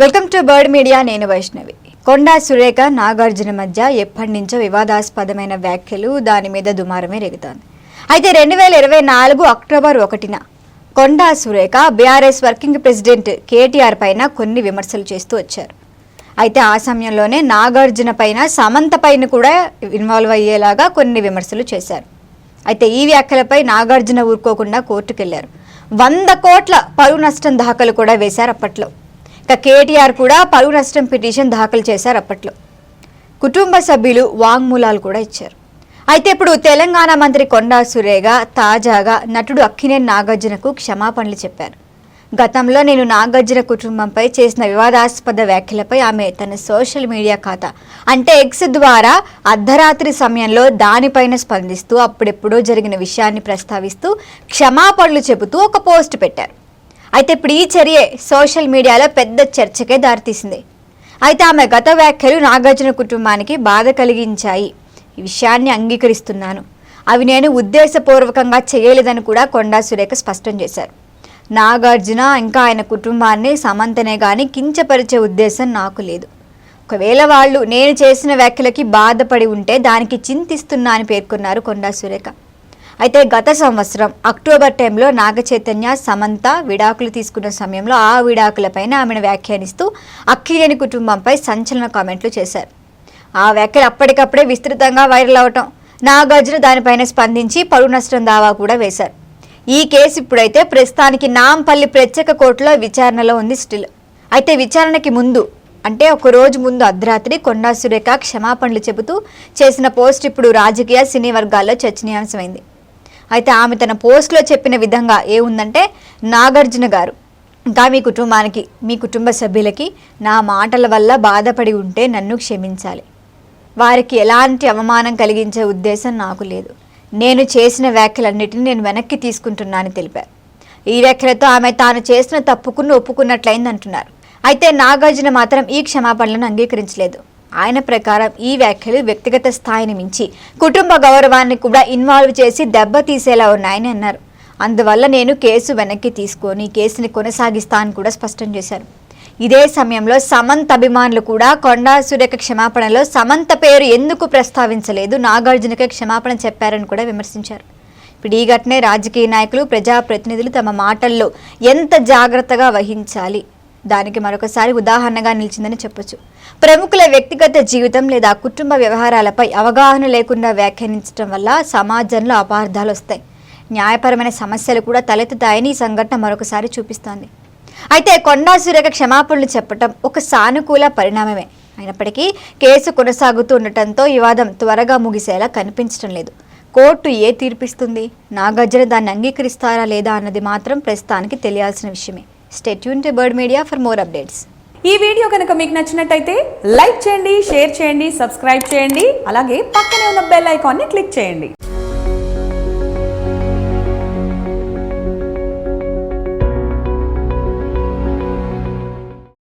Welcome to bird media నేను వైష్ణవి. కొండా సురేఖ నాగార్జున మధ్య ఎప్పటి నుంచో వివాదాస్పదమైన వ్యాఖ్యలు దాని మీద దుమారమే రేగుతోంది. అయితే రెండు వేల ఇరవై నాలుగు అక్టోబర్ ఒకటిన Konda Surekha BRS working president KTR పైన కొన్ని విమర్శలు చేస్తూ వచ్చారు. అయితే ఆ సమయంలోనే నాగార్జున పైన సమంత పైన కూడా ఇన్వాల్వ్ అయ్యేలాగా కొన్ని విమర్శలు చేశారు. అయితే ఈ వ్యాఖ్యలపై నాగార్జున ఊరుకోకుండా కోర్టుకెళ్ళారు. వంద కోట్ల పరువు నష్టం దాఖలు కూడా వేశారు అప్పట్లో. ఇక కేటీఆర్ కూడా పరువు నష్టం పిటిషన్ దాఖలు చేశారు అప్పట్లో. కుటుంబ సభ్యులు వాంగ్మూలాలు కూడా ఇచ్చారు. అయితే ఇప్పుడు తెలంగాణ మంత్రి కొండా సురేగ తాజాగా నటుడు అక్కినేని నాగార్జునకు క్షమాపణలు చెప్పారు. గతంలో నేను నాగార్జున కుటుంబంపై చేసిన వివాదాస్పద వ్యాఖ్యలపై ఆమె తన సోషల్ మీడియా ఖాతా అంటే ఎక్స్ ద్వారా అర్ధరాత్రి సమయంలో దానిపైన స్పందిస్తూ అప్పుడెప్పుడో జరిగిన విషయాన్ని ప్రస్తావిస్తూ క్షమాపణలు చెబుతూ ఒక పోస్ట్ పెట్టారు. అయితే ఇప్పుడు ఈ చర్యే సోషల్ మీడియాలో పెద్ద చర్చకే దారితీసింది. అయితే ఆమె గత వ్యాఖ్యలు నాగార్జున కుటుంబానికి బాధ కలిగించాయి. ఈ విషయాన్ని అంగీకరిస్తున్నాను. అవి నేను ఉద్దేశపూర్వకంగా చేయలేదని కూడా కొండా సురేఖ స్పష్టం చేశారు. నాగార్జున ఇంకా ఆయన కుటుంబాన్ని సమంతనే కానీ కించపరిచే ఉద్దేశం నాకు లేదు. ఒకవేళ వాళ్ళు నేను చేసిన వ్యాఖ్యలకి బాధపడి ఉంటే దానికి చింతిస్తున్నా అని పేర్కొన్నారు కొండా సురేఖ. అయితే గత సంవత్సరం అక్టోబర్ టైంలో నాగ చైతన్య సమంత విడాకులు తీసుకున్న సమయంలో ఆ విడాకులపైన ఆమెను వ్యాఖ్యానిస్తూ అక్కిలేని కుటుంబంపై సంచలన కామెంట్లు చేశారు. ఆ వ్యాఖ్యలు అప్పటికప్పుడే విస్తృతంగా వైరల్ అవటం నాగార్జున దానిపైన స్పందించి పరువు నష్టం దావా కూడా వేశారు. ఈ కేసు ఇప్పుడైతే ప్రస్తుతానికి నాంపల్లి ప్రత్యేక కోర్టులో విచారణలో ఉంది స్టిల్. అయితే విచారణకి ముందు అంటే ఒక రోజు ముందు అర్ధరాత్రి కొండా సురేఖ క్షమాపణలు చెబుతూ చేసిన పోస్ట్ ఇప్పుడు రాజకీయ సినీ వర్గాల్లో చర్చనీయాంశమైంది. అయితే ఆమె తన పోస్ట్లో చెప్పిన విధంగా ఏముందంటే నాగార్జున గారు ఇంకా మీ కుటుంబానికి మీ కుటుంబ సభ్యులకి నా మాటల వల్ల బాధపడి ఉంటే నన్ను క్షమించాలి. వారికి ఎలాంటి అవమానం కలిగించే ఉద్దేశం నాకు లేదు. నేను చేసిన వ్యాఖ్యలన్నిటిని నేను వెనక్కి తీసుకుంటున్నానని తెలిపారు. ఈ వ్యాఖ్యలతో ఆమె తాను చేసిన తప్పుకుని ఒప్పుకున్నట్లయింది అంటున్నారు అయితే నాగార్జున మాత్రం ఈ క్షమాపణలను అంగీకరించలేదు. ఆయన ప్రకారం ఈ వ్యాఖ్యలు వ్యక్తిగత స్థాయిని మించి కుటుంబ గౌరవాన్ని కూడా ఇన్వాల్వ్ చేసి దెబ్బతీసేలా ఉన్నాయని అన్నారు. అందువల్ల నేను కేసు వెనక్కి తీసుకొని కేసుని కొనసాగిస్తా అని కూడా స్పష్టం చేశారు. ఇదే సమయంలో సమంత్ అభిమానులు కూడా కొండా సురేఖ క్షమాపణలో సమంత పేరు ఎందుకు ప్రస్తావించలేదు? నాగార్జునకే క్షమాపణ చెప్పారని కూడా విమర్శించారు. ఇప్పుడు ఈ ఘటనే రాజకీయ నాయకులు ప్రజాప్రతినిధులు తమ మాటల్లో ఎంత జాగ్రత్తగా వహించాలి? దానికి మరొకసారి ఉదాహరణగా నిలిచిందని చెప్పొచ్చు. ప్రముఖుల వ్యక్తిగత జీవితం లేదా కుటుంబ వ్యవహారాలపై అవగాహన లేకుండా వ్యాఖ్యానించడం వల్ల సమాజంలో అపార్థాలు వస్తాయి. న్యాయపరమైన సమస్యలు కూడా తలెత్తుతాయని ఈ సంఘటన మరొకసారి చూపిస్తోంది. అయితే కొండా సురేఖ క్షమాపణలు చెప్పటం ఒక సానుకూల పరిణామమే. అయినప్పటికీ కేసు కొనసాగుతూ ఉండటంతో వివాదం త్వరగా ముగిసేలా కనిపించడం లేదు. కోర్టు ఏ తీర్పిస్తుంది? నాగార్జున దాన్ని అంగీకరిస్తారా లేదా అన్నది మాత్రం ప్రస్తుతానికి తెలియాల్సిన విషయమే. Stay tuned to bird media for more updates ఈ వీడియో కనుక మీకు నచ్చినట్టయితే లైక్ చేయండి షేర్ చేయండి సబ్స్క్రైబ్ చేయండి. అలాగే పక్కనే ఉన్న బెల్ ఐకాన్ని క్లిక్ చేయండి.